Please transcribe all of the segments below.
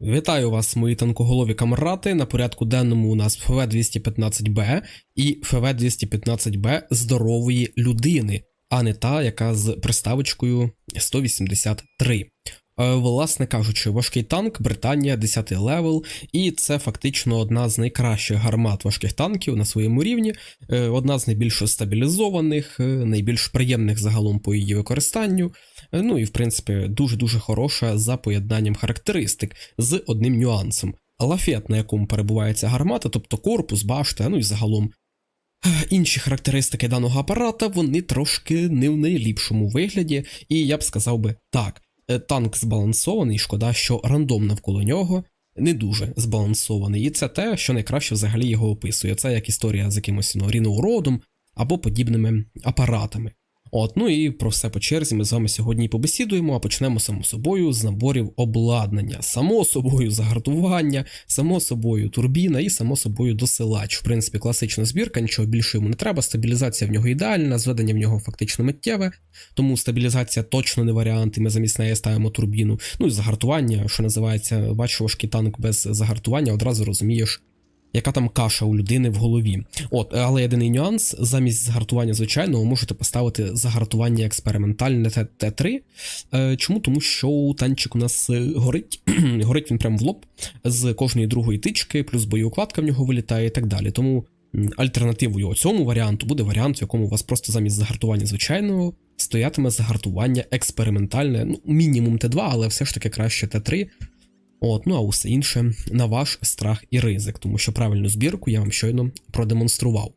Вітаю вас, мої танкоголові камрати. На порядку денному у нас ФВ 215Б і ФВ 215Б здорової людини, а не та, яка з приставочкою 183. Е, Власне кажучи, важкий танк, Британія, 10 левел, і це фактично одна з найкращих гармат важких танків на своєму рівні, е, одна з найбільш стабілізованих, е, найбільш приємних загалом по її використанню. Е, Ну і в принципі дуже-дуже хороша за поєднанням характеристик з одним нюансом. Лафет, на якому перебуває ця гармата, тобто корпус, башта, ну і загалом е, інші характеристики даного апарата, вони трошки не в найліпшому вигляді, і я б сказав би так. е, Танк збалансований, шкода, що рандом навколо нього не дуже збалансований. І це те, що найкраще взагалі його описує. Це як історія з якимось ну, ріноуродом або подібними апаратами. От, ну і про все по черзі ми з вами сьогодні побесідуємо, а почнемо само собою з наборів обладнання, само собою загартування, само собою турбіна і само собою досилач. В принципі, класична збірка, нічого більше йому не треба. Стабілізація в нього ідеальна, зведення в нього фактично миттєве, тому стабілізація точно не варіант, і ми замість неї ставимо турбіну. Ну і загартування, що називається, бачиш важкий танк без загартування, одразу розумієш. Яка там каша у людини в голові? От, але єдиний нюанс: замість загартування звичайного можете поставити загартування експериментальне Т- Т3. Е, Чому? Тому що танчик у нас е, горить, горить він прямо в лоб з кожної другої тички, плюс боєукладка в нього вилітає і так далі. Тому альтернативою цьому варіанту буде варіант, в якому у вас просто замість загартування звичайного стоятиме загартування експериментальне, ну, мінімум Т2, але все ж таки краще Т3. От, ну а усе інше на ваш страх і ризик, тому що правильну збірку я вам щойно продемонстрував.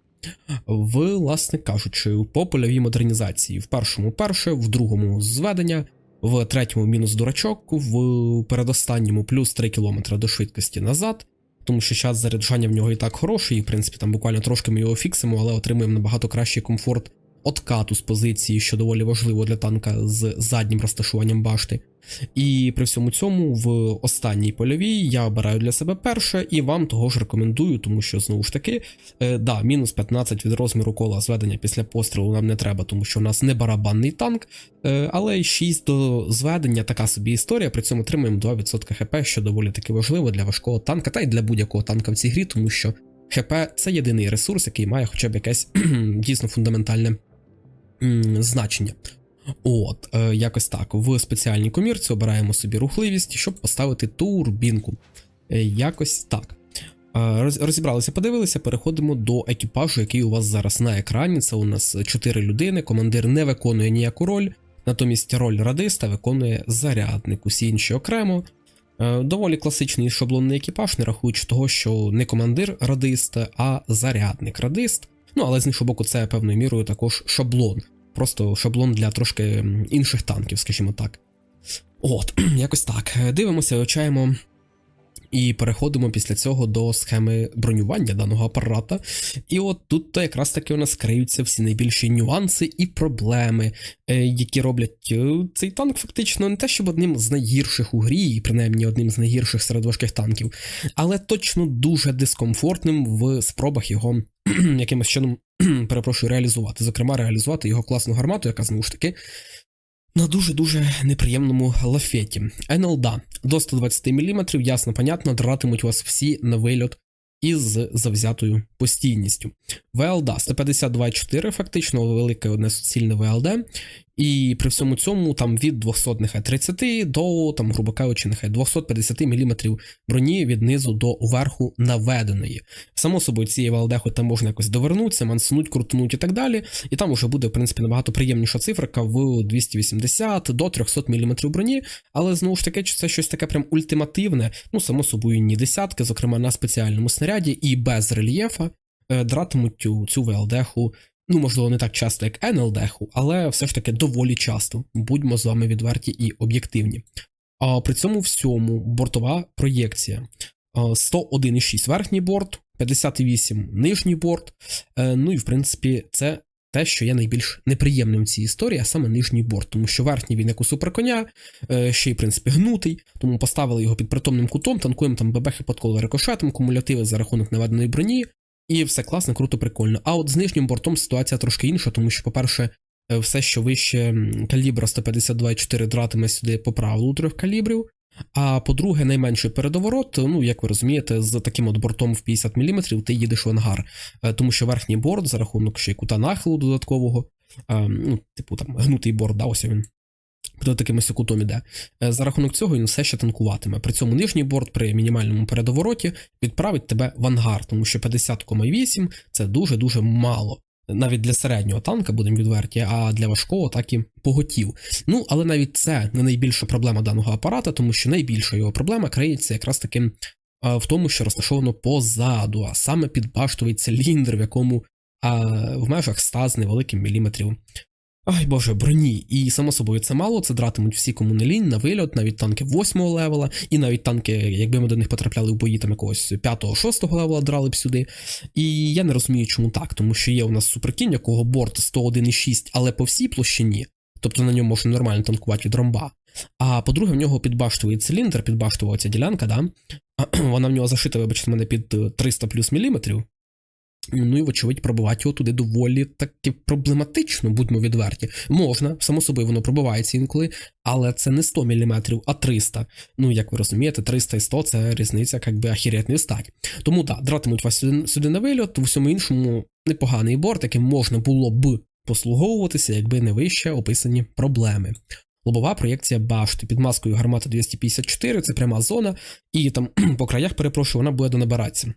Власне кажучи, по польовій модернізації в першому перше, в другому зведення, в третьому мінус дурачок, в передостанньому плюс 3 км до швидкості назад, тому що час заряджання в нього і так хороший, і в принципі там буквально трошки ми його фіксимо, але отримуємо набагато кращий комфорт откату з позиції, що доволі важливо для танка з заднім розташуванням башти. І при всьому цьому в останній польовій я обираю для себе перше і вам того ж рекомендую, тому що знову ж таки, е, да, мінус 15 від розміру кола зведення після пострілу нам не треба, тому що у нас не барабанний танк, е, але й 6 до зведення така собі історія. При цьому отримуємо 2% хп, що доволі таки важливо для важкого танка, та й для будь-якого танка в цій грі, тому що ХП це єдиний ресурс, який має хоча б якесь дійсно фундаментальне значення. От, е, якось так. В спеціальній комірці обираємо собі рухливість, щоб поставити турбінку. Е, якось так. Е, роз- Розібралися, подивилися, переходимо до екіпажу, який у вас зараз на екрані. Це у нас 4 людини. Командир не виконує ніяку роль, натомість роль радиста виконує зарядник, усі інші окремо. Доволі класичний шаблонний екіпаж, не рахуючи того, що не командир радист, а зарядник радист. Ну, але з іншого боку, це певною мірою також шаблон. Просто шаблон для трошки інших танків, скажімо так. От, якось так. Дивимося, вивчаємо і переходимо після цього до схеми бронювання даного апарата. І от тут то якраз таки у нас криються всі найбільші нюанси і проблеми, е, які роблять е, цей танк фактично не те, щоб одним з найгірших у грі, і принаймні одним з найгірших серед важких танків, але точно дуже дискомфортним в спробах його якимось чином, перепрошую, реалізувати. Зокрема, реалізувати його класну гармату, яка знову ж таки на дуже-дуже неприємному лафеті. НЛДА до 120 мм, ясно, понятно, дратимуть вас всі на вильот із завзятою постійністю. ВЛД 152,4, фактично велике одне суцільне ВЛД, і при всьому цьому там від 200 нехай 30 до, там, грубо кажучи, нехай 250 мм броні від низу до верху наведеної. Само собою, цієї ВЛД там можна якось довернутися, мансунуть, крутнуть і так далі. І там вже буде, в принципі, набагато приємніша циферка в 280 до 300 мм броні, але знову ж таки, це щось таке прям ультимативне, ну, само собою, ні десятки, зокрема на спеціальному снаряді і без рельєфа е, дратимуть цю ВЛД-ху. Ну, можливо, не так часто, як НЛД-ху, але все ж таки доволі часто. Будьмо з вами відверті і об'єктивні. А при цьому всьому бортова проєкція. 101,6 верхній борт, 58 нижній борт. Е, Ну і в принципі, це те, що є найбільш неприємним в цій історії, а саме нижній борт, тому що верхній він як у суперконя, е, ще й в принципі гнутий, тому поставили його під притомним кутом, танкуємо там бебехи під коло рикошетом, кумулятиви за рахунок наведеної броні, і все класно, круто, прикольно. А от з нижнім бортом ситуація трошки інша, тому що, по-перше, е, все, що вище калібра 152,4 дратиме сюди по правилу трьох калібрів. А по-друге, найменший передоворот, ну як ви розумієте, з таким от бортом в 50 мм ти їдеш в ангар, Е, тому що верхній борт за рахунок ще кута нахилу додаткового, е, ну, типу там гнутий борт, да, ось він. Під таким ось іде. Е, За рахунок цього він все ще танкуватиме. При цьому нижній борт при мінімальному передовороті відправить тебе в ангар, тому що 50,8 це дуже-дуже мало. Навіть для середнього танка, будемо відверті, а для важкого так і поготів. Ну, але навіть це не найбільша проблема даного апарата, тому що найбільша його проблема криється якраз таким в тому, що розташовано позаду, а саме підбаштовий циліндр, в якому а, в межах 100 з невеликим міліметрів. Ай боже, броні. І само собою це мало, це дратимуть всі кому не лінь на вильот, навіть танки 8 левела, і навіть танки, якби ми до них потрапляли в бої там якогось 5-6 левела, драли б сюди. І я не розумію, чому так, тому що є у нас суперкінь, якого борт 101,6, але по всій площині, тобто на ньому можна нормально танкувати від ромба. А по-друге, в нього підбаштовий циліндр, підбаштова ця ділянка, да? вона в нього зашита, вибачте мене, під е, 300 плюс міліметрів. Ну і, вочевидь, пробивати його туди доволі таки проблематично, будьмо відверті. Можна, само собою, воно пробивається інколи, але це не 100 мм, а 300. Ну, як ви розумієте, 300 і 100 це різниця, як би ахірет не стать. Тому так, да, дратимуть вас сюди, сюди на вильот, в усьому іншому непоганий борт, яким можна було б послуговуватися, якби не вище описані проблеми. Лобова проєкція башти під маскою гармата 254, це пряма зона, і там по краях, перепрошую, вона буде донабиратися.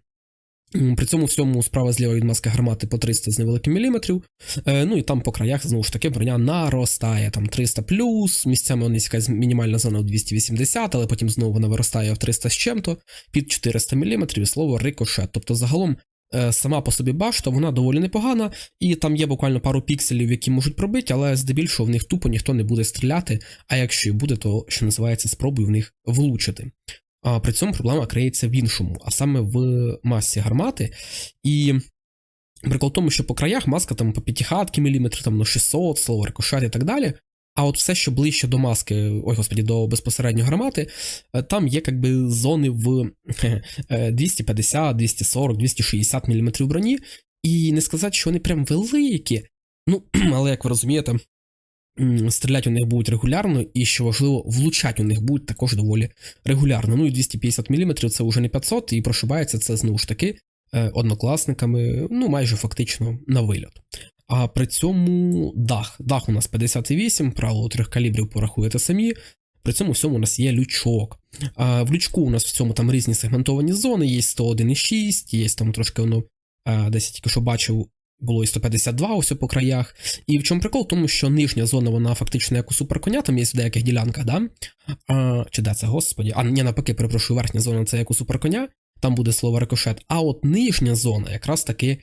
При цьому всьому справа зліва від маски гармати по 300 з невеликим міліметрів. Е, ну і там по краях знову ж таки броня наростає. Там 300 плюс, місцями вона якась мінімальна зона в 280, але потім знову вона виростає в 300 з чим-то, під 400 міліметрів і слово рикошет. Тобто загалом е, сама по собі башта, вона доволі непогана, і там є буквально пару пікселів, які можуть пробити, але здебільшого в них тупо ніхто не буде стріляти. А якщо і буде, то що називається, спробуй в них влучити. А при цьому проблема криється в іншому, а саме в масі гармати. І прикол в тому, що по краях маска там по 5 міліметрів, там на 600, слово рикошет і так далі. А от все, що ближче до маски, ой господі, до безпосередньо гармати, е, там є якби зони в е, 250, 240, 260 мм броні. І не сказати, що вони прям великі. Ну, але як ви розумієте, стріляти у них будуть регулярно, і що важливо, влучати у них будуть також доволі регулярно. Ну і 250 мм це вже не 500, і прошибається це знову ж таки е, однокласниками, ну майже фактично на вильот. А при цьому дах. Дах у нас 58, правило трьох калібрів порахуєте самі. При цьому всьому у нас є лючок. А в лючку у нас в цьому там різні сегментовані зони, є 101,6, є там трошки воно десь я тільки що бачив, було і 152 ось по краях. І в чому прикол? Тому що нижня зона, вона фактично як у суперконя, там є в деяких ділянках, да? А, чи де це, господі? А ні, навпаки, перепрошую, верхня зона це як у суперконя, там буде слово рикошет. А от нижня зона якраз таки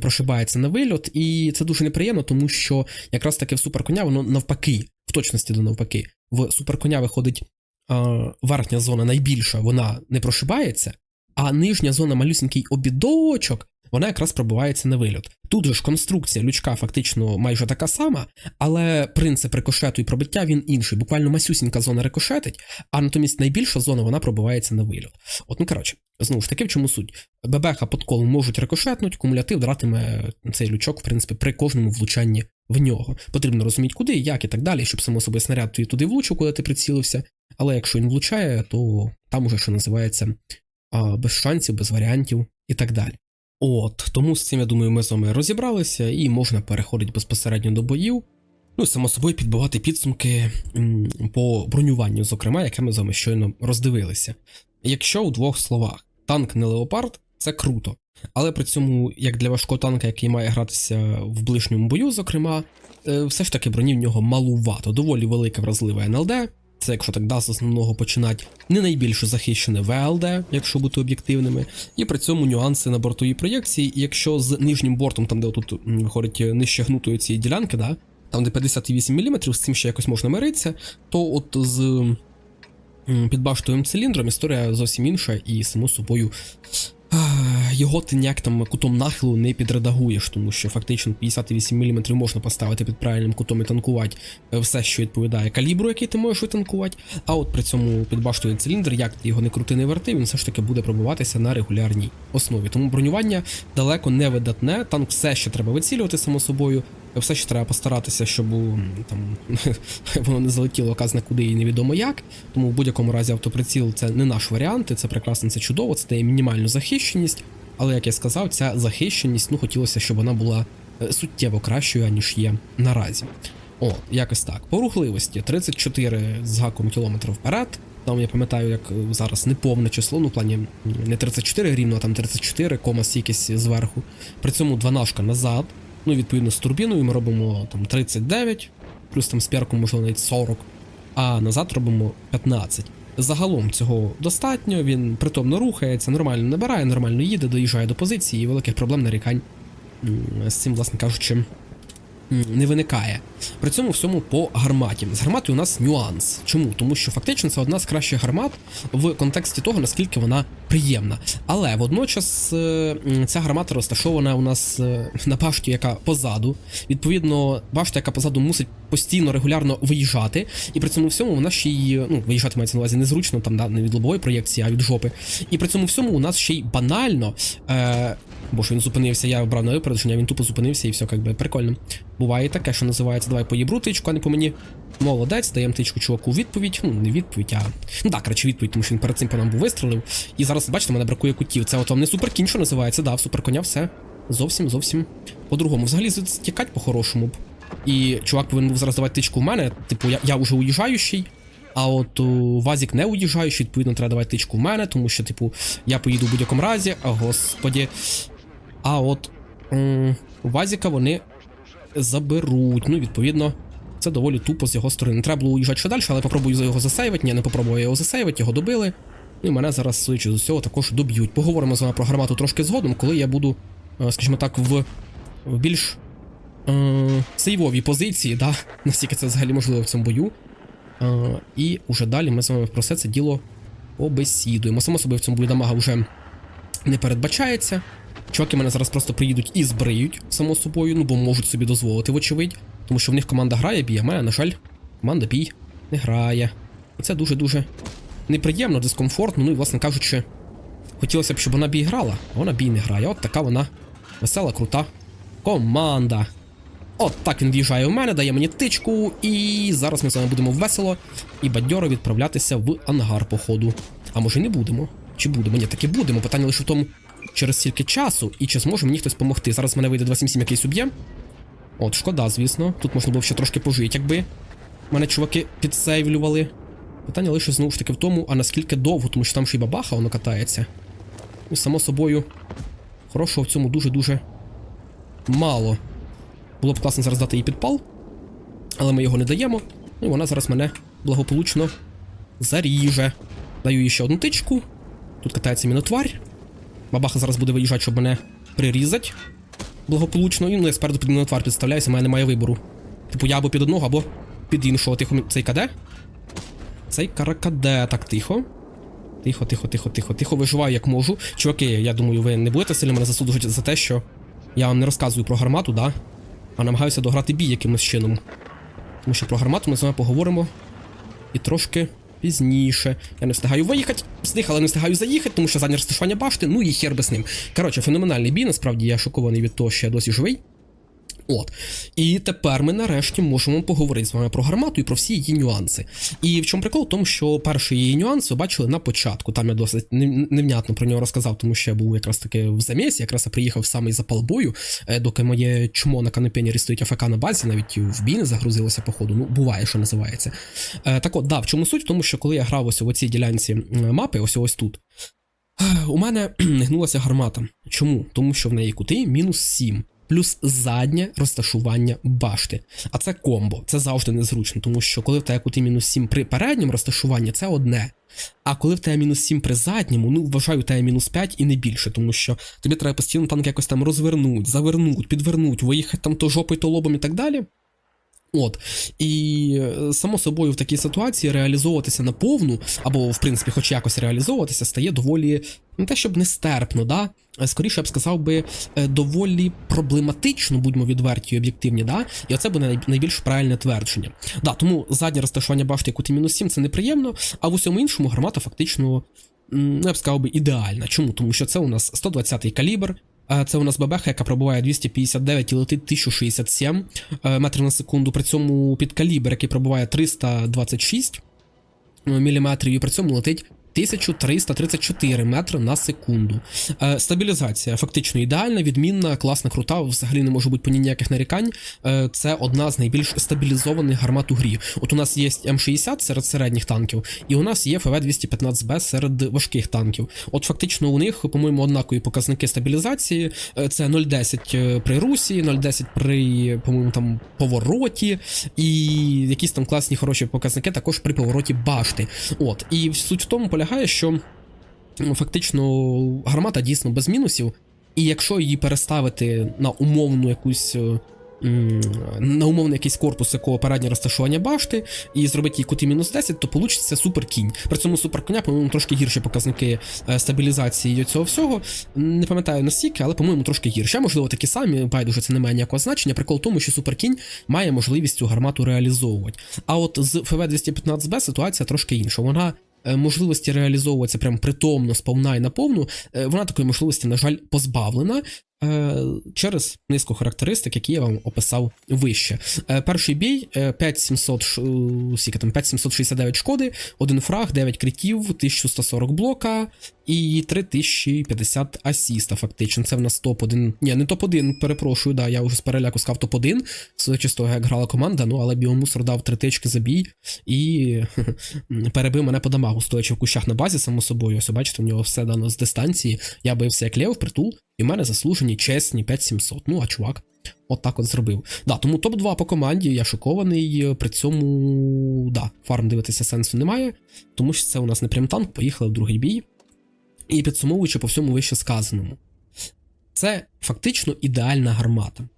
прошибається на вильот, і це дуже неприємно, тому що якраз таки в суперконя воно навпаки, в точності до навпаки, в суперконя виходить а, верхня зона найбільша, вона не прошибається, а нижня зона малюсенький обідочок, вона якраз пробивається на вильот. Тут же ж конструкція лючка фактично майже така сама, але принцип рикошету і пробиття він інший. Буквально масюсінька зона рикошетить, а натомість найбільша зона вона пробивається на вильот. От, ну коротше, знову ж таки, в чому суть? Бебеха подкол можуть рикошетнуть, кумулятив дратиме цей лючок, в принципі, при кожному влучанні в нього. Потрібно розуміти, куди, як і так далі, щоб само собі снаряд твій туди влучив, коли ти прицілився. Але якщо він влучає, то там уже що називається без шансів, без варіантів і так далі. От, тому з цим, я думаю, ми з вами розібралися і можна переходити безпосередньо до боїв. Ну і само собою підбивати підсумки по бронюванню, зокрема, яке ми з вами щойно роздивилися. Якщо у двох словах, танк не леопард, це круто. Але при цьому, як для важкого танка, який має гратися в ближньому бою, зокрема, е, все ж таки броні в нього малувато, доволі велика вразлива НЛД. Це, якщо так да, з основного починати, не найбільше захищене ВЛД, якщо бути об'єктивними, і при цьому нюанси на бортовій проєкції. І якщо з нижнім бортом, там де тут виходить нижче гнутої цієї ділянки, да, там де 58 мм, з цим ще якось можна миритися, то от з підбаштовим циліндром історія зовсім інша, і само собою його ти ніяк там кутом нахилу не підредагуєш, тому що фактично 58 мм можна поставити під правильним кутом і танкувати е, все, що відповідає калібру, який ти можеш витанкувати. А от при цьому підбаштує циліндр, як ти його не крути, не верти, він все ж таки буде пробиватися на регулярній основі. Тому бронювання далеко не видатне. Танк все ще треба вицілювати само собою. Все ще треба постаратися, щоб там воно не залетіло казна куди і невідомо як. Тому в будь-якому разі автоприціл це не наш варіант, це прекрасно, це чудово, це дає мінімальну захищеність. Але як я сказав, ця захищеність, ну хотілося, щоб вона була е, суттєво кращою, аніж є наразі. О, якось так. По рухливості 34 з гаком кілометрів вперед. Там я пам'ятаю, як е, зараз неповне число, ну в плані не 34 рівно, а там 34, кома якесь зверху. При цьому дванашка назад. Ну, відповідно, з турбіною ми робимо там 39, плюс там з п'ярком, можливо, навіть 40, а назад робимо 15. Загалом цього достатньо, він притомно рухається, нормально набирає, нормально їде, доїжджає до позиції, і великих проблем нарікань з цим, власне кажучи, не виникає. При цьому всьому по гарматі. З гарматою у нас нюанс. Чому? Тому що фактично це одна з кращих гармат в контексті того, наскільки вона приємна. Але водночас е, ця гармата розташована у нас е, на башті, яка позаду. Відповідно, башта, яка позаду мусить постійно регулярно виїжджати, і при цьому всьому вона ще й ну, виїжджати мається на увазі незручно, там да, не від лобової проєкції, а від жопи. І при цьому всьому у нас ще й банально. Е, Бо що він зупинився, я обрав на випередження, він тупо зупинився і все якби прикольно. Буває таке, що називається Давай поїбру тичку, а не по мені. Молодець, даємо тичку чуваку у відповідь. Ну, не відповідь, а. Ну так, коротше, відповідь, тому що він перед цим по нам був вистрелив. І зараз, бачите, мене бракує кутів. Це от вам не суперкінь, що називається, да, в суперконя все. Зовсім, зовсім по-другому. Взагалі стікать по-хорошому. б. І чувак повинен був зараз давати тичку в мене. Типу, я, я вже уїжджаючий. А от у Вазік не уїжджаючий, відповідно, треба давати тичку в мене, тому що, типу, я поїду в будь-якому разі, а господі. А от м, Вазіка вони заберуть. Ну, відповідно, це доволі тупо з його сторони. Не треба було уїжджати ще далі, але попробую його засейвити. Ні, не попробую його засейвити, його добили. Ну і мене зараз, судячи з усього, також доб'ють. Поговоримо з вами про гармату трошки згодом, коли я буду, е, скажімо так, в, в більш сейвовій позиції, да? наскільки це взагалі можливо в цьому бою. Е, і уже далі ми з вами про все це діло побесідуємо. Само собою в цьому бою дамага вже не передбачається. Чуваки мене зараз просто приїдуть і збриють, само собою, ну бо можуть собі дозволити, вочевидь. Тому що в них команда грає бій, а мене, на жаль, команда бій не грає. І це дуже-дуже неприємно, дискомфортно. Ну і, власне кажучи, хотілося б, щоб вона бій грала, а вона бій не грає. От така вона весела, крута команда. От так він в'їжджає в мене, дає мені тичку, і зараз ми з вами будемо весело і бадьоро відправлятися в ангар походу. А може не будемо? Чи будемо? Ні, таки будемо. Питання лише в тому, через скільки часу і чи зможе мені хтось допомогти. Зараз мене вийде 277 якийсь уб'є. От, шкода, звісно. Тут можна було ще трошки пожити, якби мене чуваки підсейвлювали. Питання лише знову ж таки в тому, а наскільки довго, тому що там ще й бабаха воно катається. І само собою, хорошого в цьому дуже-дуже мало. Було б класно зараз дати їй підпал, але ми його не даємо. Ну і вона зараз мене благополучно заріже. Даю їй ще одну тичку. Тут катається мінотварь. Бабаха зараз буде виїжджати, щоб мене прирізати. Благополучно. І ну, я спереду під мінотвар підставляюся, у мене немає вибору. Типу, я або під одного, або під іншого. Тихо, цей каде? Цей каракаде. Так, тихо. Тихо, тихо, тихо, тихо, тихо, виживаю як можу. Чуваки, я думаю, ви не будете сильно мене засуджувати за те, що я вам не розказую про гармату, да? А намагаюся дограти бій якимось чином. Тому що про гармату ми з вами поговоримо і трошки пізніше. Я не встигаю виїхати, з них, але не встигаю заїхати, тому що заднє розташування башти, ну і хер би з ним. Коротше, феноменальний бій, насправді я шокований від того, що я досі живий. От. І тепер ми нарешті можемо поговорити з вами про гармату і про всі її нюанси. І в чому прикол? В тому, що перший її нюанс ви бачили на початку. Там я досить невнятно про нього розказав, тому що я був якраз таки в замісі, якраз я приїхав в самий запал е, доки моє чмо на канопенірі стоїть АФК на базі, навіть в бій загрузилося, походу. Ну, буває, що називається. Е, Так от, да, в чому суть? В тому, що коли я грав ось у цій ділянці мапи, ось ось тут. е, У мене не гнулася гармата. Чому? Тому що в неї кути мінус 7. Плюс заднє розташування башти. А це комбо, це завжди незручно, тому що коли в тебе кути мінус 7 при передньому розташуванні, це одне. А коли в тебе мінус 7 при задньому, ну вважаю, тебе мінус 5 і не більше, тому що тобі треба постійно танк якось там розвернуть, завернуть, підвернуть, виїхати там то жопою, то лобом і так далі. От. І е, само собою в такій ситуації реалізовуватися на повну, або, в принципі, хоч якось реалізовуватися, стає доволі не те, щоб нестерпно, да? Е, скоріше я б сказав би е, доволі проблематично, будьмо відверті і об'єктивні, да? і оце буде найбільш правильне твердження. Да, тому заднє розташування башти кути мінус 7 це неприємно, а в усьому іншому гармата фактично, ну, я б сказав би, ідеальна. Чому? Тому що це у нас 120-й калібр, Це у нас бабеха, яка пробуває 259 і летить 1067 е, метрів на секунду. При цьому підкалібр, який пробуває 326 міліметрів, і при цьому летить 1334 метри на секунду. Е, стабілізація фактично ідеальна, відмінна, класна, крута. Взагалі не може бути по ній ніяких нарікань. Е, це одна з найбільш стабілізованих гармат у грі. От у нас є М60 серед середніх танків, і у нас є ФВ-215Б серед важких танків. От фактично у них, по-моєму, однакові показники стабілізації. Е, Це 0,10 при русі, 0,10 при, по-моєму, там повороті, і якісь там класні хороші показники також при повороті башти. От, і суть в тому полягає, що ну, фактично гармата дійсно без мінусів, і якщо її переставити на умовну якусь. е, На умовний якийсь корпус, якого переднє розташування башти, і зробити їй кути мінус 10, то получиться супер кінь. При цьому супер коня, по-моєму, трошки гірші показники е, стабілізації цього всього. Не пам'ятаю наскільки, але, по-моєму, трошки гірше. Можливо, такі самі, байдуже, це не має ніякого значення. Прикол в тому, що суперкінь має можливість цю гармату реалізовувати. А от з ФВ-215Б ситуація трошки інша. Вона можливості реалізовуватися прям притомно, сповна і наповну, е, вона такої можливості, на жаль, позбавлена. Е, Через низку характеристик, які я вам описав вище. Е, Перший бій е, 5700, е, скільки там, 5769 шкоди, один фраг, 9 критів, 1140 блока і 3050 асіста. Фактично, це в нас топ-1. Ні, не топ-1, перепрошую, да, я вже з переляку сказав топ-1, судячи з того, як грала команда, ну але біомусор дав три тички за бій і перебив мене по дамагу, стоячи в кущах на базі, само собою. Ось бачите, у нього все дано з дистанції. Я бився як лев притул, і в мене заслужені чесні 5700. Ну, а чувак. От так от зробив. Да, тому топ-2 по команді, я шокований. При цьому, да, фарм дивитися сенсу немає, тому що це у нас не прям танк, поїхали в другий бій. І підсумовуючи по всьому вище сказаному, це фактично ідеальна гармата.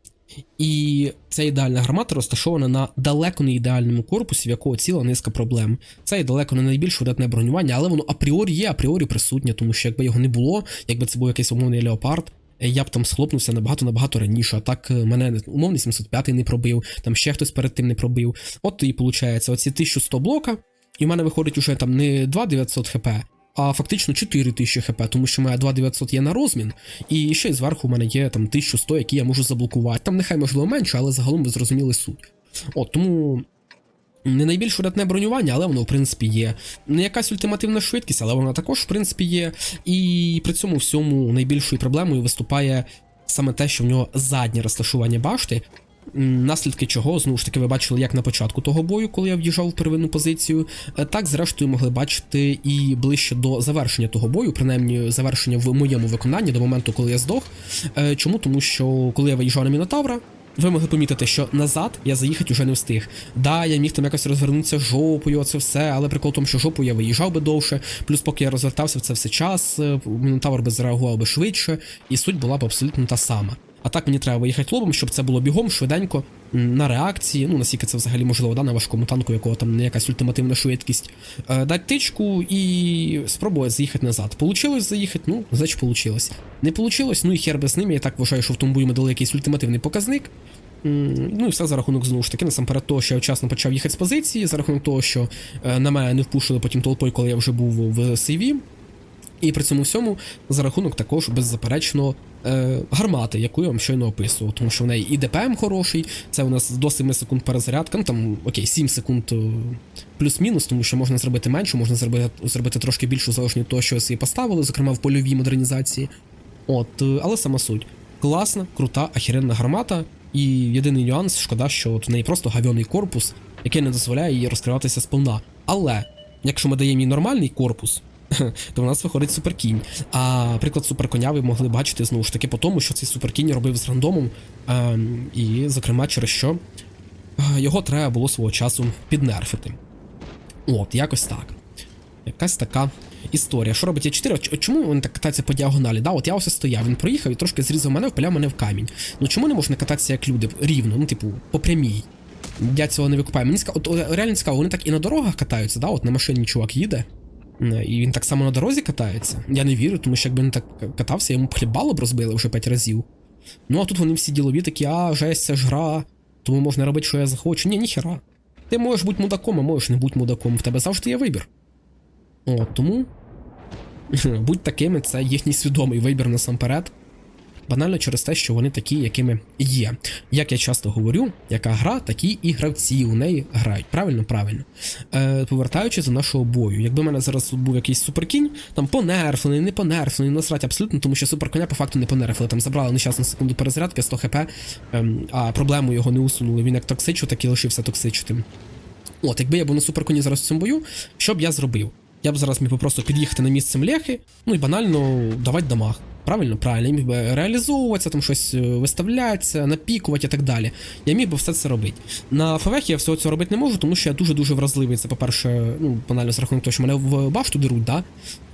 І ця ідеальна гармата розташована на далеко не ідеальному корпусі, в якого ціла низка проблем. Це і далеко не найбільш видатне бронювання, але воно апріорі є, апріорі присутнє, тому що якби його не було, якби це був якийсь умовний леопард, я б там схлопнувся набагато-набагато раніше. А так е, мене умовний 705 не пробив, там ще хтось перед тим не пробив. От і виходить, оці 1100 блока, і в мене виходить уже там не 2900 хп, а фактично 4000 хп, тому що моя 2900 є на розмін, і ще зверху в мене є там 1100, які я можу заблокувати. Там нехай можливо менше, але загалом ви зрозуміли суть. От тому. Не найбільш видатне бронювання, але воно, в принципі, є. Не якась ультимативна швидкість, але вона також, в принципі, є. І при цьому всьому найбільшою проблемою виступає саме те, що в нього заднє розташування башти. Наслідки чого, знову ж таки, ви бачили як на початку того бою, коли я в'їжджав в первинну позицію, е, так зрештою могли бачити і ближче до завершення того бою, принаймні завершення в моєму виконанні до моменту, коли я здох. Е, Чому? Тому що коли я виїжджав на Мінотавра, ви могли помітити, що назад я заїхати вже не встиг. Да, я міг там якось розвернутися жопою, це все, але прикол в тому, що жопою я виїжджав би довше. Плюс, поки я розвертався в це все час, е, Мінотавр би зреагував би швидше, і суть була б абсолютно та сама. А так мені треба виїхати лобом, щоб це було бігом, швиденько, на реакції. Ну, наскільки це взагалі можливо, да, на важкому танку, якого там не якась ультимативна швидкість. Е, дати тичку і спробувати заїхати назад. Получилось заїхати, ну, значить получилось. Не получилось, ну і хер би з ними. Я так вважаю, що в тому бою ми дали якийсь ультимативний показник. Ну і все за рахунок знову ж таки, насамперед того, що я вчасно почав їхати з позиції, за рахунок того, що е, на мене не впушили потім толпою, коли я вже був в CV. І при цьому всьому за рахунок також беззаперечно е, гармати, яку я вам щойно описував, тому що в неї і ДПМ хороший, це у нас до 7 секунд перезарядка, ну там окей, 7 секунд е, плюс-мінус, тому що можна зробити менше, можна зробити, зробити трошки більшу залежно від того, що ви поставили, зокрема в польовій модернізації. От, е, але сама суть. Класна, крута, ахіренна гармата. І єдиний нюанс, шкода, що от в неї просто гавьоний корпус, який не дозволяє їй розкриватися сповна. Але якщо ми даємо їй нормальний корпус, то в нас виходить суперкінь. А приклад суперконя ви могли бачити знову ж таки по тому, що цей суперкінь робив з рандомом, ем, і, зокрема, через що е, його треба було свого часу піднерфити. От, якось так. Якась така історія. Що робить Я4? От ч- Чому він так катається по діагоналі? Да, от я ось стояв, він проїхав і трошки зрізав мене, впиляв мене в камінь. Ну чому не можна кататися як люди рівно, ну, типу, по прямій? Я цього не викупаю. Мені цікаво, от, реально цікаво, вони так і на дорогах катаються, да? От на машині чувак їде. Е, І він так само на дорозі катається. Я не вірю, тому що якби він так катався, йому хлібало б розбили вже п'ять разів. Ну а тут вони всі ділові такі, а, жесть, це ж гра, тому можна робити, що я захочу. Ні, ніхера. Ти можеш бути мудаком, а можеш не бути мудаком. В тебе завжди є вибір. От, тому будь такими, це їхній свідомий вибір насамперед. Банально через те, що вони такі, якими є. Як я часто говорю, яка гра, такі і гравці у неї грають. Правильно, правильно. Е, повертаючись до нашого бою, якби в мене зараз тут був якийсь суперкінь, там понерфлений, не понерфлений, насрать абсолютно, тому що суперконя по факту не понерфили. Там забрали нещасну секунду перезарядки, 100 хп, ем, а проблему його не усунули. Він як токсичу, так і лишився токсичитим. От, якби я був на суперконі зараз в цьому бою, що б я зробив? Я б зараз міг просто під'їхати на місце млехи, ну і банально давати дамаг. Правильно, правильно, я міг би реалізовуватися, там щось е, виставлятися, напікувати і так далі. Я міг би все це робити. На ФВХ я всього цього робити не можу, тому що я дуже-дуже вразливий. Це, по-перше, ну, банально з рахунок того, що мене в башту деруть, да?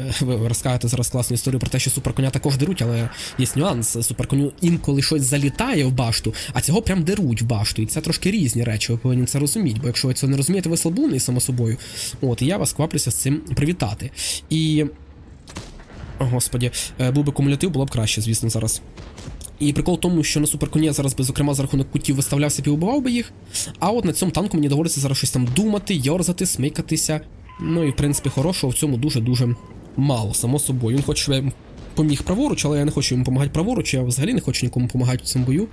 Е, Ви розкажете зараз класну історію про те, що суперконя також деруть, але є нюанс. Суперконю інколи щось залітає в башту, а цього прям деруть в башту. І це трошки різні речі, ви повинні це розуміти. Бо якщо ви це не розумієте, ви слабуний, само собою. От, і я вас кваплюся з цим привітати. І. Господі, е, був би кумулятив, було б краще, звісно, зараз. І прикол в тому, що на суперконі я зараз би, зокрема, за рахунок кутів виставлявся і убивав би їх. А от на цьому танку мені доводиться зараз щось там думати, йорзати, смикатися. Ну і в принципі хорошого в цьому дуже-дуже мало, само собою. Він хоче, щоб я поміг праворуч, але я не хочу йому допомагати праворуч, я взагалі не хочу нікому допомагати в цьому бою.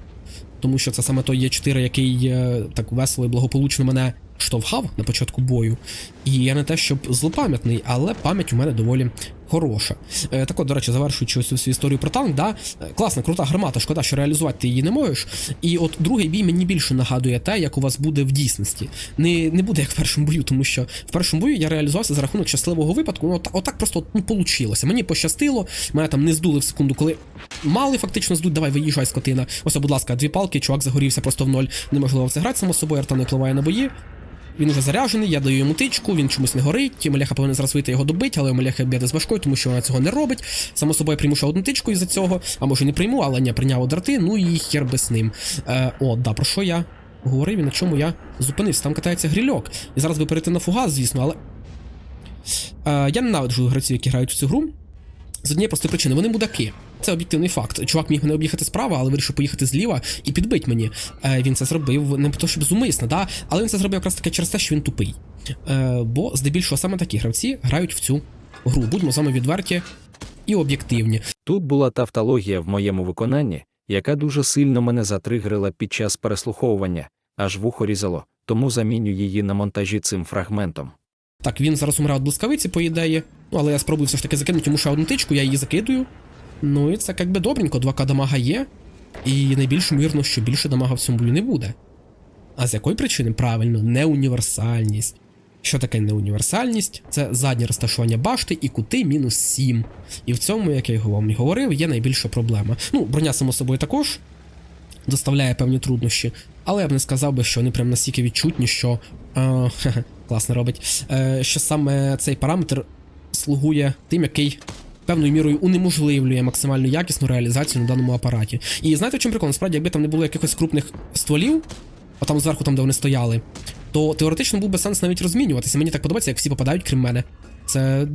Тому що це саме той Є4, який е, так весело і благополучно мене штовхав на початку бою. І я не те, щоб злопам'ятний, але пам'ять у мене доволі хороша. Е, так от, до речі, завершуючи ось всю історію про танк, да, е, класна, крута гармата, шкода, що реалізувати ти її не можеш. І от другий бій мені більше нагадує те, як у вас буде в дійсності. Не, не буде як в першому бою, тому що в першому бою я реалізувався за рахунок щасливого випадку. Ну, от, отак просто ну, получилося. Мені пощастило, мене там не здули в секунду, коли мали фактично здуть, давай виїжджай, скотина. Ось, будь ласка, дві палки, чувак загорівся просто в ноль. Неможливо це грати само собою, арта не впливає на бої. Він вже заряджений, я даю йому тичку, він чомусь не горить. Маляха повинен зараз вийти його добити, але Маляха б'є з важкою, тому що вона цього не робить. Само собою прийму ще одну тичку із-за цього, а може не прийму, але не прийняв дратти, ну і хер би з ним. Е, о, да, про що я говорив і на чому я зупинився? Там катається грільок. І зараз би перейти на фугас, звісно, але. Е, я ненавиджу гравців, які грають в цю гру. З однієї простої причини, вони мудаки. Це об'єктивний факт. Чувак міг мене об'їхати справа, але вирішив поїхати зліва і підбить мені. Е, він це зробив не то, щоб зумисно, да? але він це зробив якраз таки через те, що він тупий. Е, бо здебільшого саме такі гравці грають в цю гру. Будьмо вами відверті і об'єктивні. Тут була тавтологія в моєму виконанні, яка дуже сильно мене затригрила під час переслуховування, аж вухо різало, тому заміню її на монтажі цим фрагментом. Так, він зараз умре від блискавиці, по ідеї. Ну, але я спробую все ж таки закинути йому ще одну тичку, я її закидую. Ну і це як би добренько, 2К дамага є. І найбільш ймовірно, що більше дамага в цьому бою не буде. А з якої причини? Правильно, неуніверсальність. Що таке неуніверсальність? Це заднє розташування башти і кути мінус 7. І в цьому, як я вам і говорив, є найбільша проблема. Ну, броня, само собою, також доставляє певні труднощі, але я б не сказав би, що вони прям настільки відчутні, що. Е, класно робить. Е, що саме цей параметр слугує тим, який певною мірою унеможливлює максимально якісну реалізацію на даному апараті. І знаєте, в чому прикол? Насправді, якби там не було якихось крупних стволів, а там зверху, там, де вони стояли, то теоретично був би сенс навіть розмінюватися. Мені так подобається, як всі попадають, крім мене. Це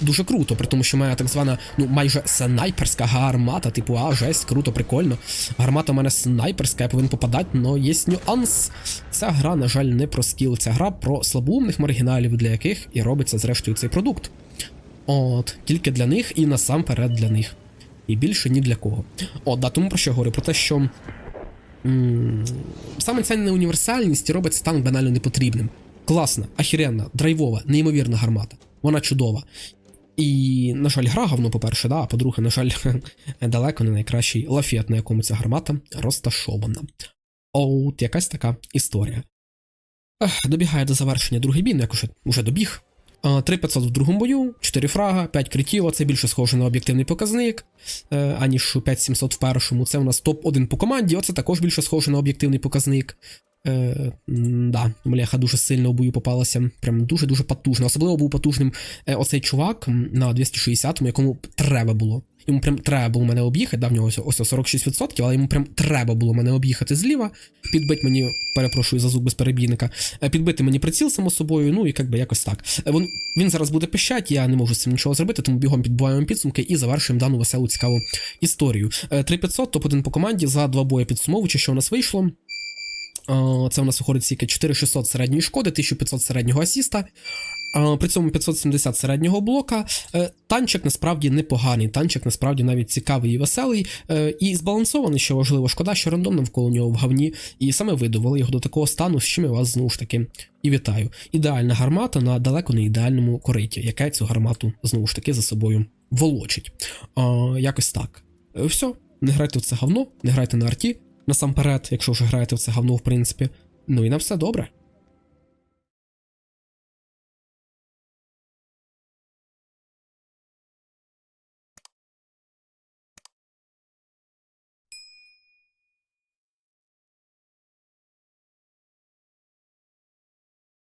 дуже круто, при тому, що моя так звана, ну майже снайперська гармата, типу, а, жесть, круто, прикольно. Гармата у мене снайперська, я повинен попадати, але є нюанс. Ця гра, на жаль, не про скіл, ця гра про слабоумних маргіналів, для яких і робиться зрештою цей продукт. От, тільки для них і насамперед для них. І більше ні для кого. От, да, тому про що я говорю? Про те, що. м, Саме ця неуніверсальність робить стан банально непотрібним. Класна, ахіренна, драйвова, неймовірна гармата. Вона чудова. І, на жаль, гра говно, по-перше, да, а по-друге, на жаль, далеко не найкращий лафет, на якому ця гармата розташована. От, якась така історія. Ех, добігає до завершення другий бій, ну як уже добіг. А, 3500 в другому бою, 4 фрага, 5 критів, це більше схоже на об'єктивний показник, е, аніж 5700 в першому. Це у нас топ-1 по команді, оце також більше схоже на об'єктивний показник. Е, да, Мляха дуже сильно у бою попалася. Прям дуже-дуже потужно. Особливо був потужним е, оцей чувак на 260-му, якому треба було. Йому прям треба було мене об'їхати, да, в нього ось, ось 46%, але йому прям треба було мене об'їхати зліва, підбити мені, перепрошую за звук без перебійника, е, підбити мені приціл само собою, ну і як би якось так. Е, Він, він зараз буде пищать, я не можу з цим нічого зробити, тому бігом підбиваємо підсумки і завершуємо дану веселу цікаву історію. Е, 3500, топ-1 по команді за два бої підсумовуючи, що у нас вийшло. Е, Це у нас виходить тільки 4600 середньої шкоди, 1500 середнього асіста. При цьому 570 середнього блока. Е, Танчик насправді непоганий. Танчик насправді навіть цікавий і веселий, е, і збалансований, що важливо. Шкода, що рандом навколо нього в говні, і саме ви довели його до такого стану, з чим я вас знову ж таки і вітаю. Ідеальна гармата на далеко не ідеальному кориті, яка цю гармату знову ж таки за собою волочить. Якось так. Е, Все, не грайте в це говно, не грайте на арті насамперед, якщо вже граєте в це говно, в принципі. Ну і на все добре.